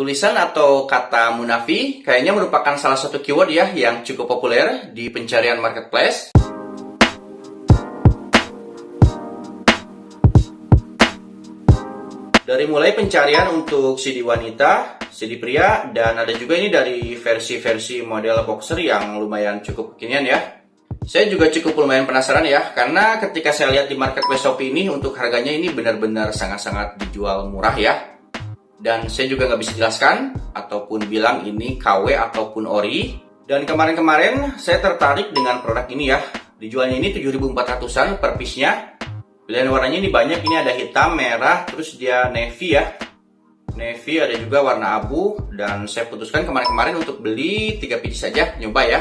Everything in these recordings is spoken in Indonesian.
Tulisan atau kata Munafi kayaknya merupakan salah satu keyword ya yang cukup populer di pencarian marketplace. Dari mulai pencarian untuk CD wanita, CD pria, dan ada juga ini dari versi-versi model boxer yang lumayan cukup kekinian ya. Saya juga cukup lumayan penasaran ya, karena ketika saya lihat di marketplace Shopee ini untuk harganya ini benar-benar sangat-sangat dijual murah ya dan saya juga nggak bisa jelaskan ataupun bilang ini KW ataupun ori. Dan kemarin-kemarin saya tertarik dengan produk ini ya. Dijualnya ini 7400-an per piece-nya. Pilihan warnanya ini banyak, ini ada hitam, merah, terus dia navy ya. Navy ada juga warna abu dan saya putuskan kemarin-kemarin untuk beli 3 piece saja, nyoba ya.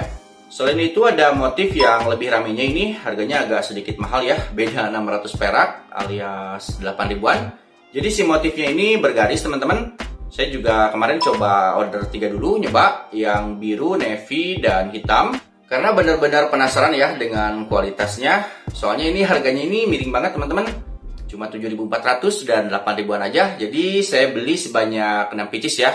Selain itu ada motif yang lebih ramenya ini, harganya agak sedikit mahal ya, beda 600 perak alias 8 ribuan. Jadi si motifnya ini bergaris teman-teman. Saya juga kemarin coba order tiga dulu, nyoba yang biru, navy, dan hitam. Karena benar-benar penasaran ya dengan kualitasnya. Soalnya ini harganya ini miring banget teman-teman. Cuma 7.400 dan 8 ribuan aja. Jadi saya beli sebanyak 6 pieces ya.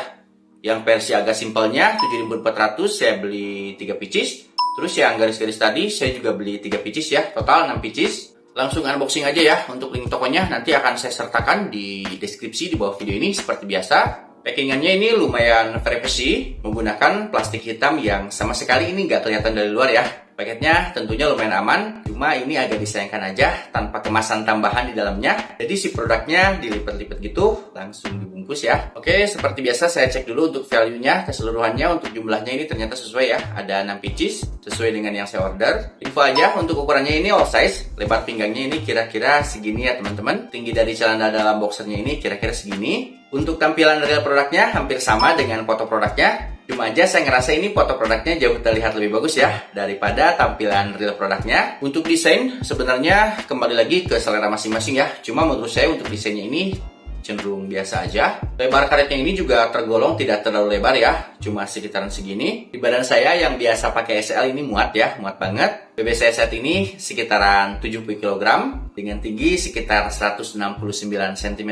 Yang versi agak simpelnya 7.400 saya beli 3 pieces. Terus yang garis-garis tadi saya juga beli 3 pieces ya. Total 6 pieces langsung unboxing aja ya untuk link tokonya. Nanti akan saya sertakan di deskripsi di bawah video ini. Seperti biasa packingannya ini lumayan privacy menggunakan plastik hitam yang sama sekali ini nggak kelihatan dari luar ya Paketnya tentunya lumayan aman, cuma ini agak disayangkan aja tanpa kemasan tambahan di dalamnya. Jadi si produknya dilipat-lipat gitu, langsung dibungkus ya. Oke, seperti biasa saya cek dulu untuk value-nya, keseluruhannya untuk jumlahnya ini ternyata sesuai ya. Ada 6 pieces, sesuai dengan yang saya order. Info aja untuk ukurannya ini all size, lebar pinggangnya ini kira-kira segini ya teman-teman. Tinggi dari celana dalam boxernya ini kira-kira segini. Untuk tampilan real produknya hampir sama dengan foto produknya, Cuma aja saya ngerasa ini foto produknya jauh terlihat lebih bagus ya daripada tampilan real produknya. Untuk desain sebenarnya kembali lagi ke selera masing-masing ya. Cuma menurut saya untuk desainnya ini cenderung biasa aja. Lebar karetnya ini juga tergolong tidak terlalu lebar ya, cuma sekitaran segini. Di badan saya yang biasa pakai SL ini muat ya, muat banget. BB saya saat ini sekitaran 70 kg dengan tinggi sekitar 169 cm.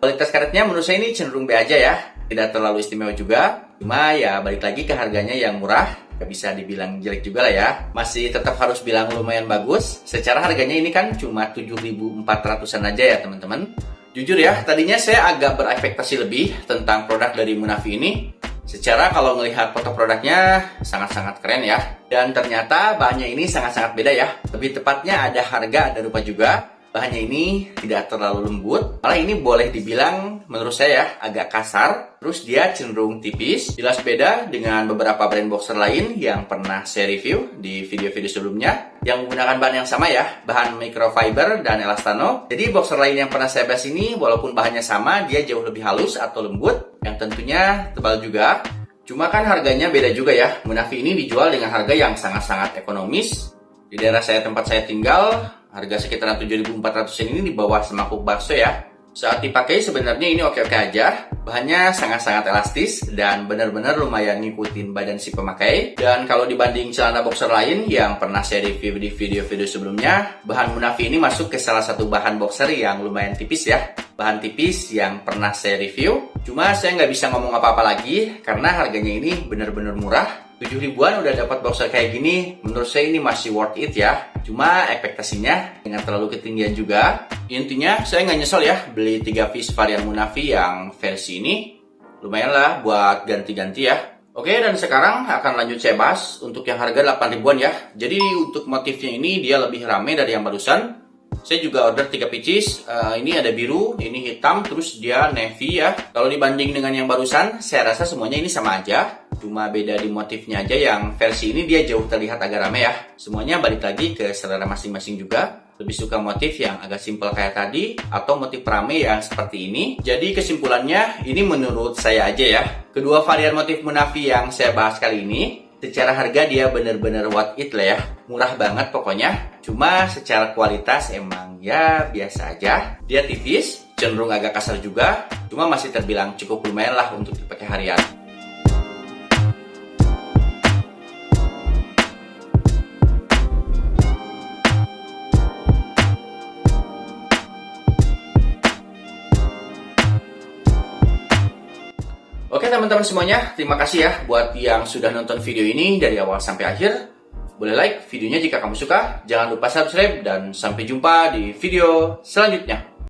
Kualitas karetnya menurut saya ini cenderung B aja ya, tidak terlalu istimewa juga. Cuma ya balik lagi ke harganya yang murah, gak bisa dibilang jelek juga lah ya. Masih tetap harus bilang lumayan bagus. Secara harganya ini kan cuma 7.400an aja ya teman-teman. Jujur ya, tadinya saya agak berekspektasi lebih tentang produk dari Munafi ini. Secara kalau melihat foto produknya sangat-sangat keren ya. Dan ternyata bahannya ini sangat-sangat beda ya. Lebih tepatnya ada harga, ada rupa juga bahannya ini tidak terlalu lembut. Malah ini boleh dibilang menurut saya agak kasar. Terus dia cenderung tipis. Jelas beda dengan beberapa brand boxer lain yang pernah saya review di video-video sebelumnya. Yang menggunakan bahan yang sama ya bahan microfiber dan elastano. Jadi boxer lain yang pernah saya bahas ini walaupun bahannya sama dia jauh lebih halus atau lembut. Yang tentunya tebal juga. Cuma kan harganya beda juga ya. Munafi ini dijual dengan harga yang sangat-sangat ekonomis. Di daerah saya tempat saya tinggal, Harga sekitaran 7.400 ini di bawah semangkuk bakso ya. Saat dipakai sebenarnya ini oke-oke aja. Bahannya sangat-sangat elastis dan benar-benar lumayan ngikutin badan si pemakai. Dan kalau dibanding celana boxer lain yang pernah saya review di video-video sebelumnya, bahan Munafi ini masuk ke salah satu bahan boxer yang lumayan tipis ya. Bahan tipis yang pernah saya review. Cuma saya nggak bisa ngomong apa-apa lagi karena harganya ini benar-benar murah 7 ribuan udah dapat boxer kayak gini, menurut saya ini masih worth it ya. Cuma ekspektasinya dengan terlalu ketinggian juga. Intinya saya nggak nyesel ya beli 3 piece varian Munafi yang versi ini. Lumayan lah buat ganti-ganti ya. Oke dan sekarang akan lanjut saya bahas untuk yang harga 8 ribuan ya. Jadi untuk motifnya ini dia lebih rame dari yang barusan. Saya juga order 3 pieces. Uh, ini ada biru, ini hitam, terus dia navy ya. Kalau dibanding dengan yang barusan, saya rasa semuanya ini sama aja. Cuma beda di motifnya aja yang versi ini dia jauh terlihat agak rame ya. Semuanya balik lagi ke selera masing-masing juga lebih suka motif yang agak simpel kayak tadi atau motif rame yang seperti ini. Jadi kesimpulannya ini menurut saya aja ya. Kedua varian motif Munafi yang saya bahas kali ini secara harga dia bener-bener what it lah ya murah banget pokoknya cuma secara kualitas emang ya biasa aja dia tipis cenderung agak kasar juga cuma masih terbilang cukup lumayan lah untuk dipakai harian Oke teman-teman semuanya, terima kasih ya buat yang sudah nonton video ini dari awal sampai akhir. Boleh like videonya jika kamu suka, jangan lupa subscribe, dan sampai jumpa di video selanjutnya.